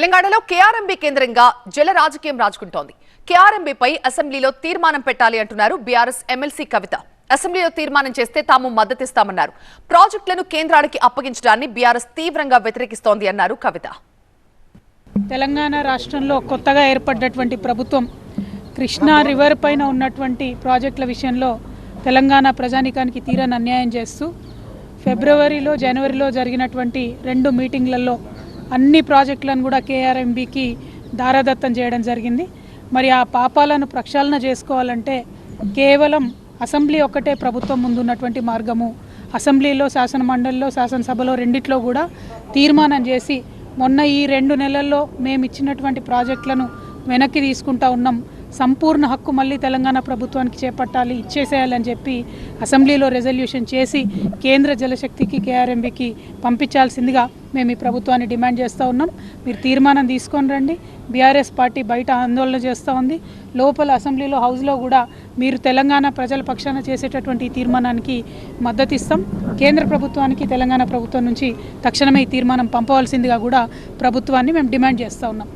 తెలంగాణలో కేఆర్ఎంబీ కేంద్రంగా జల రాజకీయం రాజుకుంటోంది. కేఆర్ఎంబీపై అసెంబ్లీలో తీర్మానం పెట్టాలి అంటున్నారు బీఆర్ఎస్ ఎమ్మెల్సీ కవిత. అసెంబ్లీలో తీర్మానం చేస్తే తాము మద్దతిస్తామన్నారు. ప్రాజెక్టులను కేంద్రానికి అప్పగించడాన్ని బీఆర్ఎస్ తీవ్రంగా వ్యతిరేకిస్తోంది అన్నారు కవిత. తెలంగాణ రాష్ట్రంలో కొత్తగా ఏర్పడ్డటువంటి ప్రభుత్వం కృష్ణా రివర్ పైన ఉన్నటువంటి ప్రాజెక్టుల విషయంలో తెలంగాణ ప్రజానికానికి తీరని అన్యాయం చేస్తూ ఫిబ్రవరిలో జనవరిలో జరిగినటువంటి రెండు మీటింగ్లలో అన్ని ప్రాజెక్టులను కూడా కేఆర్ఎంబికి దారదత్తం చేయడం జరిగింది. మరి ఆ పాపాలను ప్రక్షాళన చేసుకోవాలంటే కేవలం అసెంబ్లీ ఒక్కటే ప్రభుత్వం ముందున్నటువంటి మార్గము. అసెంబ్లీలో శాసన మండలిలో శాసనసభలో రెండిట్లో కూడా తీర్మానం చేసి మొన్న ఈ రెండు నెలల్లో మేము ఇచ్చినటువంటి ప్రాజెక్టులను వెనక్కి తీసుకుంటా ఉన్నాం. సంపూర్ణ హక్కు మళ్ళీ తెలంగాణ ప్రభుత్వానికి చేపట్టాలి ఇచ్చేసేయాలని చెప్పి అసెంబ్లీలో రెజల్యూషన్ చేసి కేంద్ర జలశక్తికి కేఆర్ఎంబికి పంపించాల్సిందిగా మేము ఈ ప్రభుత్వాన్ని డిమాండ్ చేస్తూ ఉన్నాం. మీరు తీర్మానం తీసుకొని రండి. బీఆర్ఎస్ పార్టీ బయట ఆందోళన చేస్తూ ఉంది. లోపల అసెంబ్లీలో హౌస్లో కూడా మీరు తెలంగాణ ప్రజల పక్షాన చేసేటటువంటి తీర్మానానికి మద్దతు ఇస్తాం కేంద్ర ప్రభుత్వానికి తెలంగాణ ప్రభుత్వం నుంచి తక్షణమే ఈ తీర్మానం పంపవలసిందిగా కూడా ప్రభుత్వాన్ని మేము డిమాండ్ చేస్తూ ఉన్నాం.